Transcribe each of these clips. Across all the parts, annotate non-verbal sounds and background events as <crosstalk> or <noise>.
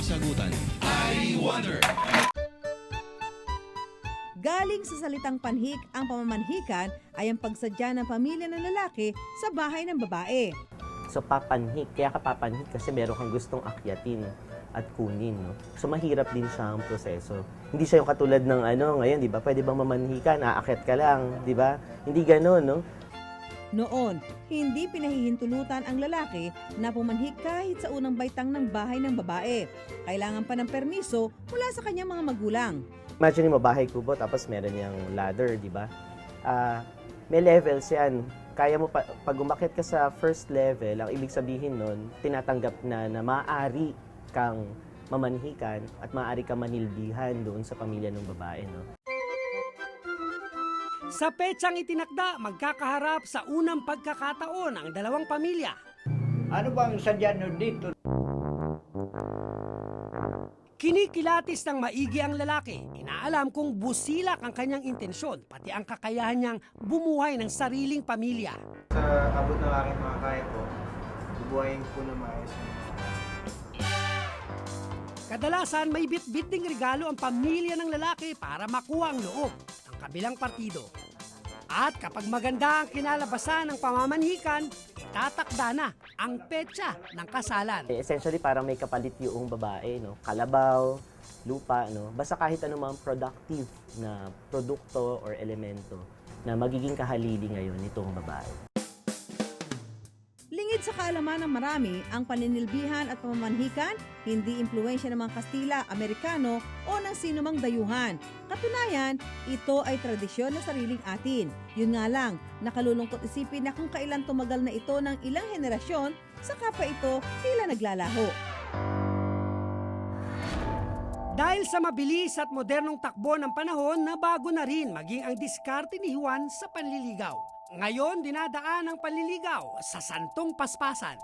kasagutan. I wonder. Galing sa salitang panhik, ang pamamanhikan ay ang pagsadya ng pamilya ng lalaki sa bahay ng babae. So papanhik, kaya ka papanhik kasi meron kang gustong akyatin at kunin, no? So mahirap din siya ang proseso. Hindi siya yung katulad ng ano, ngayon, di ba? Pwede bang mamanhikan? Aakyat ka lang, di ba? Hindi gano'n, no? Noon, hindi pinahihintulutan ang lalaki na pumanhik kahit sa unang baitang ng bahay ng babae. Kailangan pa ng permiso mula sa kanyang mga magulang. Imagine mo, bahay kubo, tapos meron niyang ladder, di ba? Ah, may levels yan. Kaya mo, pa, pag umakyat ka sa first level, ang ibig sabihin nun, tinatanggap na na maaari kang mamanhikan at maaari kang manilbihan doon sa pamilya ng babae, no? Sa petsang itinakda, magkakaharap sa unang pagkakataon ang dalawang pamilya. Ano bang sadya dito? Kinikilatis ng maigi ang lalaki. Inaalam kung busilak ang kanyang intensyon, pati ang kakayahan niyang bumuhay ng sariling pamilya. Sa abot ng aking mga kaya ko, bubuhayin ko na maayos. Kadalasan may bit-bit ding regalo ang pamilya ng lalaki para makuha ang loob kabilang partido. At kapag maganda ang kinalabasan ng pamamanhikan, itatakda na ang petsa ng kasalan. Eh, Essentially, parang may kapalit yung babae, no? Kalabaw, lupa, no? Basta kahit anumang productive na produkto or elemento na magiging kahalili ngayon nitong babae. Lingid sa kaalaman ng marami, ang paninilbihan at pamamanhikan hindi impluensya ng mga Kastila, Amerikano o ng sinumang dayuhan. Katunayan, ito ay tradisyon na sariling atin. Yun nga lang, nakalulungkot isipin na kung kailan tumagal na ito ng ilang henerasyon, saka pa ito tila naglalaho. Dahil sa mabilis at modernong takbo ng panahon, nabago na rin maging ang diskarte ni Juan sa panliligaw. Ngayon, dinadaan ang panliligaw sa santong paspasan.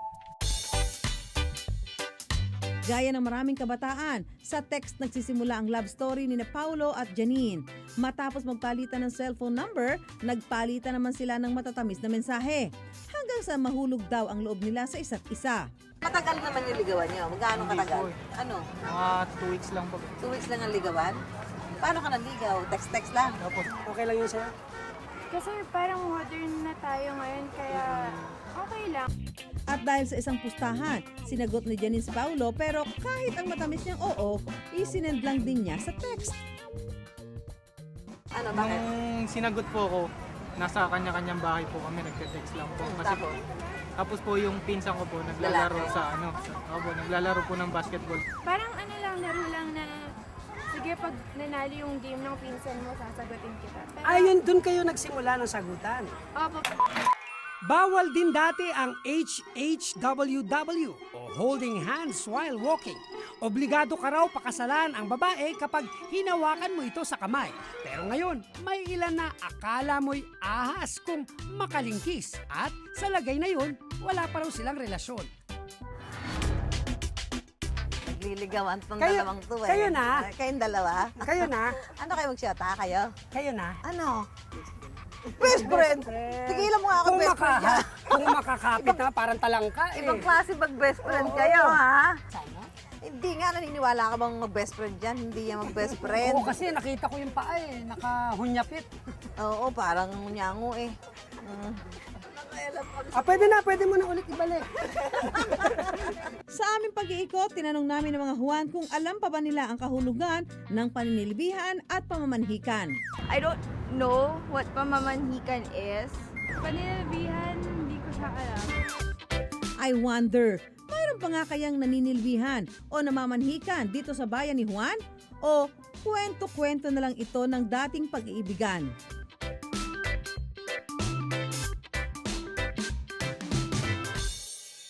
Gaya ng maraming kabataan, sa text nagsisimula ang love story ni na Paulo at Janine. Matapos magpalitan ng cellphone number, nagpalitan naman sila ng matatamis na mensahe. Hanggang sa mahulog daw ang loob nila sa isa't isa. Matagal naman yung ligawan niyo. Magkano katagal? Ano? Mga 2 weeks lang po. Two weeks lang ang ligawan? Paano ka naligaw? Text-text lang? Tapos, Okay lang yun sa'yo? Kasi parang modern na tayo ngayon, kaya okay lang. At dahil sa isang pustahan, sinagot ni Janine si Paulo pero kahit ang matamis niyang oo, isinend lang din niya sa text. Ano, bakit? nung sinagot po ako, nasa kanya-kanyang bahay po kami, nagte-text lang po. Kasi Tapos? tapos po yung pinsan ko po, naglalaro Lalaki. sa ano, sa, opo, naglalaro po ng basketball. Parang ano lang, laro lang sige, pag nanalo yung game ng pinsan mo, sasagutin kita. Pero, Ayun, dun kayo nagsimula ng sagutan. Opo, Bawal din dati ang HHWW o holding hands while walking. Obligado ka raw pakasalan ang babae kapag hinawakan mo ito sa kamay. Pero ngayon, may ilan na akala mo'y ahas kung makalingkis at sa lagay na yun, wala pa raw silang relasyon. Nagliligawan tong Kayo- dalawang to eh. kayo na? Kayong dalawa? Kayo na, <laughs> Ano kayo magsyota? Kayo? kayo na. Ano? Best friend! Tigilan mo nga ako Kung, best maka, friend niya. <laughs> kung makakapit na, parang talangka eh. Ibang klase mag best friend kayo, ha? Hindi nga, naniniwala ka bang mag-best friend dyan? Hindi yan mag-best friend. Oo, kasi nakita ko yung paa eh, nakahunyapit. Oo, parang nyango eh. Mm. Ah, pwede na, pwede mo na ulit ibalik. <laughs> Sa aming pag-iikot, tinanong namin ng mga Juan kung alam pa ba nila ang kahulugan ng paninilbihan at pamamanhikan. I don't know what pamamanhikan is. Panilbihan, hindi ko siya alam. I wonder, mayroon pa nga kayang naninilbihan o namamanhikan dito sa bayan ni Juan? O kwento-kwento na lang ito ng dating pag-iibigan?